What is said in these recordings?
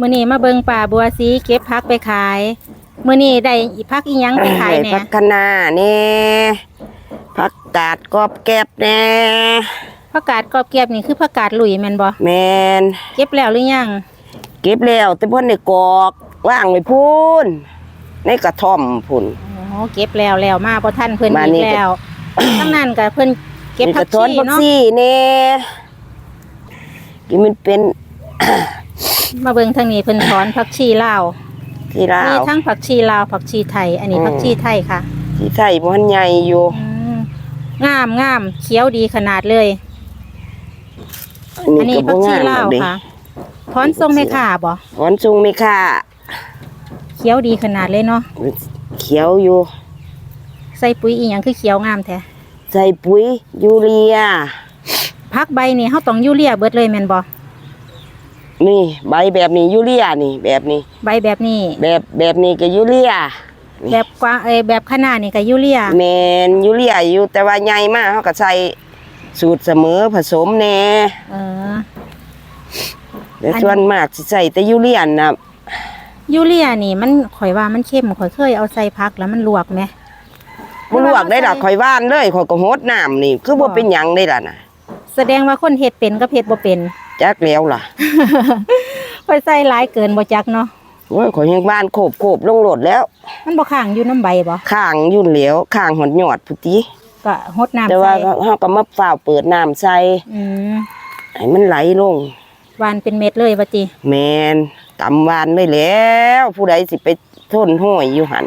มื้อนี้มาเบิ่งป่าบัวสีเก็บผักไปขายมื้อนี้ได้อีผักอีหยังไปขายได้แหน่ผักคะน้าแนี่ผักกาดกรอบแก็บแน่ผักกาดกรอบเก็บนี่คือผักกาดหลุยแม่นบ่แมนเก็บแล้วหรือยังเก็บแล้วแต่เพ่นในกอกว่างไว้พูนในกระท่อมพุ่นโอ้เก็บแล้วแล้วมาบ่ทันเพิ่นมาอีนี่กก็แล้วทั้งนั้นก็เพิ่นเก็บนี่ผักกระท้อนชีผักเนาะซี่แน่กินมันเป็น มาเบิ่งทางนี้เพิ่นถอนผักชีลาวที่ลามีวทั้งผักชีลาวผักชีไทย อันนี้อืมผักชีไทยค่ะที่ไทยมันใหญ่อยู่ อืมงามงามเขียวดีขนาดเลย อันนี้ก็ผักบ่ชีงามลาวดอกเด้ค่ะถอนทรงไม่ขาบ่ถอนซุงไม่ค่าเขียวดีขนาดเลยเนาะเขียวอยู่ ใส่ปุ๋ยอีหยังคือเขียวงามแท้ใส่ปุ๋ยยูเรีย พักใบนี่เฮาต้องยูเรียเบิดเลยแม่นบ่ นี่ใบแบบนี้ยูเรียนี่แบบนี้ ใบแบบนี้ แบบแบบนี้ก็ยูเรียนี่แบบกว้างเอยแบบขนาดนี่ก็ยูเรียแมนยูเรียอยู่แต่ว่าใหญ่มากเขาก็ใส่สูตรเสมอผสมแน่เออแต่อันส่วนมากสิใส่แต่ยูเรียนนะยูเรียนี่มันข่อยว่ามันเข้มข่อยเคยเอาใส่พักแล้วมันลวกไหมบ่ลวกได้ล่ะข่อยว่านเลยข่อยก็โหดน้ำนี่ คือบ่เป็นหยังได้ล่ะนะแสดงว่าคนเฮ็ดเป็นกับเฮ็ดบ่เป็น จักแล้วล่ะข่อยใส่หลายเกินบ่จักเนาะโอ้ยข่อยยังบ้านโคบโคบลงโหลดแล้ว มันบ่ข้างอยู่น้ำใบบ่ข้างยุ่นเหลวข้างหอดยอดพุติก็หดน้ำแต่ว่าใส่เฮาก็มาฝ้าวเปิดน้ำใส่อืมให้มันไหลลง หวานเป็นเม็ดเลยว่าติแมนตำหวานเลยแล้ว ผู้ใดสิไปทนห้อยอยู่หัน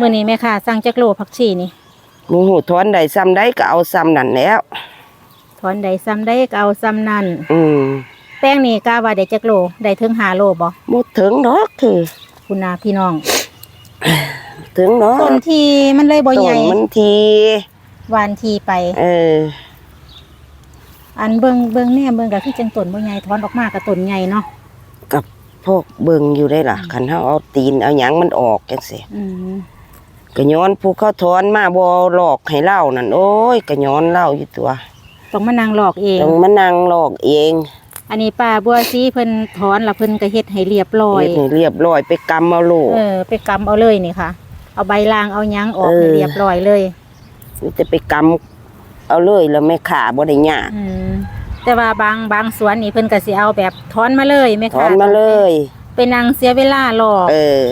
มื้อนี้แม่ค้าสั่งจักโลผักชีนี่หมูหูทอนใดซ้ำใดก็เอาซ้ำนั่นแล้วถ อนได้ซ้ำได้ก็เอาซ้ำนั่นอืมแป้งนี่กะว่าได้จักโลได้ถึง5โลบ่หมดถึงดอกคือคุณนาพี่น้อง ถึงดอกต้นทีมันเลยบ่ใหญ่นมันทีหวานทีไป เออ อันเบิ่งเบิ่งแน่เบิ่งก็คือจังต้นบ่ใหญ่ถอนออกมาก็ต้นใหญ่เนาะกับพวกเบิ่งอยู่ได้ล่ะคันเฮาเอาตีนเอาหยังมันออกจังซี่อืมก็ย้อนผู้เขาถอนมาบ่หลอกให้เล่านั่นโอ้ยก็ย้อนเล่าอยู่ตัว ต้องมานั่งหลอกเอง ต้องมานั่งหลอกเอง อันนี้ป้าบัวซีเพิ่นถอนแล้วเพิ่นก็เฮ็ดให้เรียบร้อยเฮ็ดให้เรียบร้อยไปกำเอาโลกเออไปกำเอาเลยนี่ค่ะ เอาใบลางเอาหยังออกเออให้เรียบร้อยเลยมันจะไปกำเอาเลยแล้วแม่ขาบ่ได้ยากอืมแต่ว่าบางบางสวนนี่เพิ่นก็สิเอาแบบถอนมาเลยแม่ถค่ะอนมาเลยไปนั่งเสียเวลาหลอกเออ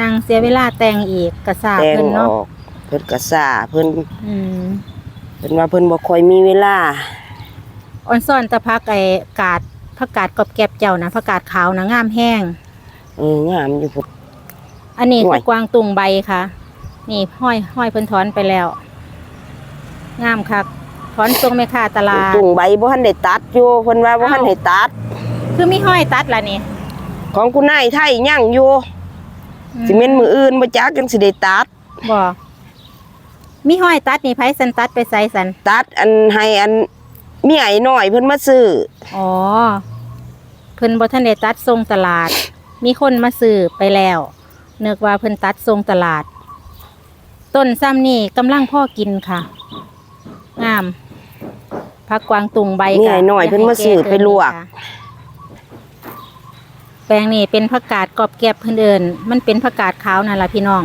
นั่งเสียเวลาแต่งอีกกระสาบแต่งเพิ่นอเนาะอกเพิ่นก็ซ่าเพิ่นอืมเพิ่นว่าเพิ่นบ่ค่อยมีเวลาออนซ่อนตะพักไอ้กาดผักกาดกรอบแก็บเจ้านะผักกาดขาวนะงามแห้งเอองามอยู่พุ่น อันนี้ห่คืวย อกวางตุงใบค่ะ นี่ห้อยห้อยเพิ่นถอนไปแล้ว งามคักถอนตรงแม่ค้าตลาด ตุงใบบ่ทันได้ตัดอยู่เพิ่นว่าบ่ทันให้ตัด คือมีห้อยตัดล่ะนี่ของคุณนายไทยยังอยู่สิเม่นมืออื่นบ่จักจังสิได้ตัดบ่ มีห้อยตัดนี่ไผสันตัดไปใส่สันตัดอันให้อันมีไอ้น้อยเพิ่นมาซื้ออ๋อเพิ่นบ่ทันได้ตัดทรงตลาด มีคนมาซื้อไปแล้วนึกว่าเพิ่นตัดทรงตลาด ต้นซ้ำนี่กำลังพ่อกินค่ะงามผักกวางตุงใบมีกะไอ้น้อยเพิ่นมาซื้อไปลวกค่ะแปลงนี่เป็นผักกาดกรอบแก็บเพิ่นเอินมันเป็นผักกาดขาวนั่นล่ะพี่น้อง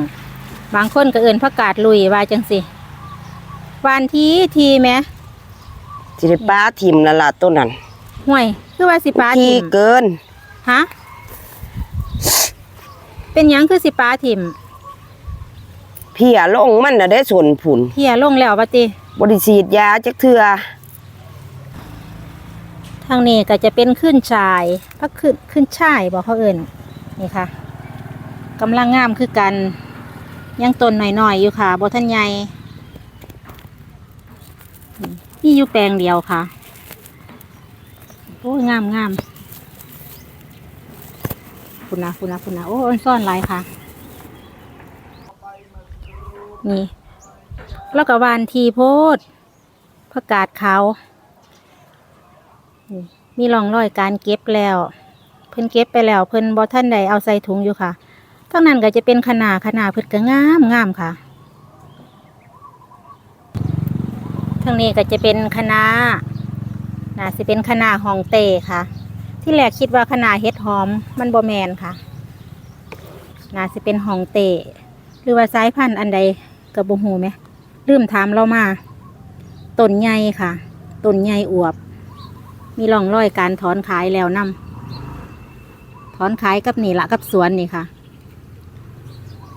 บางคนก็เอินผักกาดลุยว่าจังสิหวานทีทีแหมสิได้ป้าทิ่มแล้วล่ะต้นนั้นห่วย คือว่าสิปลาทีทิมเกิน ฮะเป็นหยังคือสิปลาทิมเพียลงมันน่ะได้ส่วนผุนเพียลงแล้วว่าติบ่ได้ฉีดยาจักเทื่อทางนี้ก็จะเป็นขึ้นชายพักขึ้นขึ้นชายบอกเขาเอินนี่ค่ะกำลังงามคือกัน ยังต้นหน่อยๆอยู่ค่ะบทันใหญ่นี่อยู่แปลงเดียวค่ะโอ้ยงามงามคุณนะคุณนะคุณนะโอ้ยซ่อนหลายค่ะ นี่แล้วก็หวานทีโพดผักกาดขาวมีร่องรอยการเก็บแล้ว เพิ่นเก็บไปแล้ว เพิ่นบ่ท่านใดเอาใส่ถุงอยู่ค่ะ ทั้งนั้นก็จะเป็นขนาขนาเพิ่นก็งามงามค่ะทางนี้ก็จะเป็นคณะน่าสิเป็นคณะฮองเตค่ะ ที่แรกคิดว่าขนาเฮ็ดหอมมันบ่แมนค่ะน่าสิเป็นหองเตะหรือว่าสายพันธุ์อันใดกับบ่ฮู้ไหมลืมถามเรามาต้นใหญ่ค่ะต้นใหญ่อวบ มีร่องรอยการถอนขายแล้วนำถอนขายกับนี่ละกับสวนนี่ค่ะ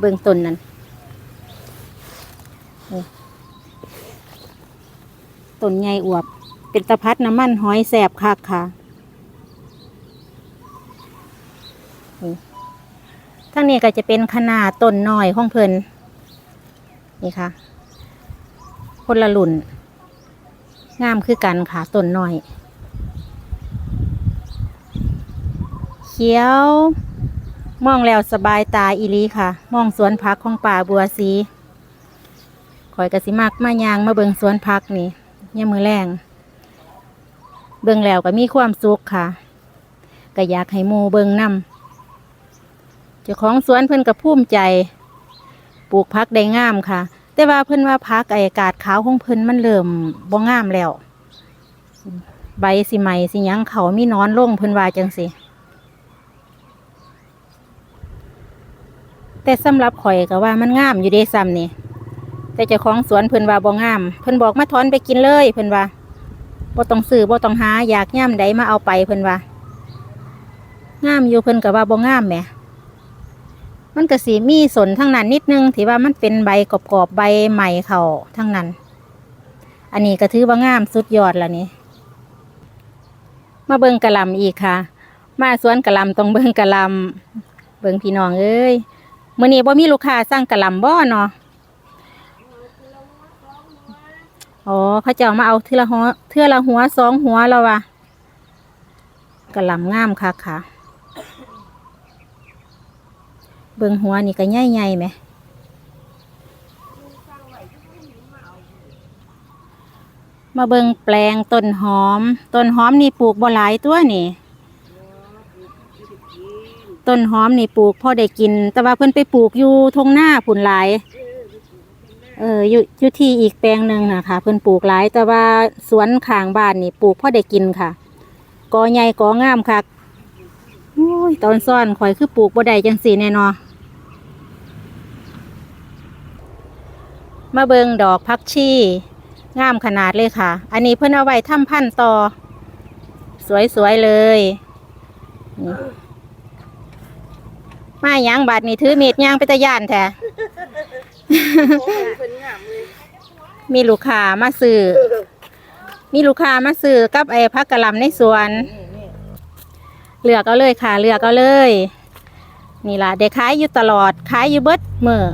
เบื้องต้นนั้นต้นใหญ่อวบ เป็นตะพัดน้ำมันหอยแสบคักค่ะทั้งนี้ก็จะเป็นขนาดต้นน้อยของเพิ่นนี่ค่ะ คนละลุ่น งามคือกันค่ะต้นน้อย เขียว มองแล้วสบายตาอีลีค่ะ มองสวนพักของป่าบัวสีข่อยกะสิมักมายางมาเบิงสวนพักนี่เนี่ยมือแรงเบิงแล้วก็มีความสุขค่ะก็อยากให้หมูเบิงนำเจ้าของสวนเพิ่นก็ภูมิใจ ปลูกพักได้งามค่ะ แต่ว่าเพิ่นว่าพักไออากาศขาวของเพิ่นมันเริ่มบ่งามแล้ว ใบสิไหมสิยังเขามีนอนลงเพิ่นว่าจังสิ แต่สำหรับข่อยก็ว่ามันงามอยู่เด้ซ้ำนี่แต่เจ้าของสวนเพิ่นว่าบ่งาม เพิ่นบอกมาถอนไปกินเลยเพิ่นว่าบ่ต้องซื้อบ่ต้องหาอยากย่ำใดมาเอาไปเพิ่นว่างามอยู่เพิ่นก็ว่าบ่งามแหมมันก็สีมีสนทั้งนั้นนิดนึงที่ว่ามันเป็นใบกรอบๆใบใหม่เขาทั้งนั้น อันนี้ก็ถือว่างามสุดยอดแล้วนี่มาเบิ่งกระลำอีกค่ะ มาสวนกระลำต้องเบิ่งกระลำเบิ่งพี่น้องเอ้ย มื้อนี้บ่มีลูกค้าสั่งกะหล่ำบ่เนาะอ๋อเขาเจ้ามาเอาเทื่อละหัวเทื่อละหัวสองหัวแล้ววะกะหล่ำงามค่ะค่ะ เบิ่งหัวนี่ก็ใหญ่ๆไหมมาเบิ่งแปลงต้นหอม ต้นหอมนี่ปลูกบ่หลายตัวนี่ ต้นหอมนี่ปลูกพ่อได้กิน แต่ว่าเพิ่นไปปลูกอยู่ทงหน้าผุนหลายเอออยู่อยู่ที่อีกแปลงหนึ่งนะคะเพิ่นปลูกหลาย แต่ว่าสวนข้างบ้านนี่ปลูกพ่อได้กินค่ะกอใหญ่กองามค่ะโอ้ยตอนซ่อนข่อยคือปลูกบ่ได้จังสีแน่นอนมาเบิงดอกพักชีงามขนาดเลยค่ะ อันนี้เพิ่นเอาไว้ทำพันต่อ สวยๆเลยนี่ มาหยังบาดนี่ถือมีดย่างไปตะย่านแท้มีลูกค้ามาซื้อมีลูกค้ามาซื้อกับไอ้พักกะหล่ำในสวนเลือกเอาเลยค่ะเลือกเอาเลย นี่ล่ะเด็กขายอยู่ตลอดขายอยู่เบิดมือ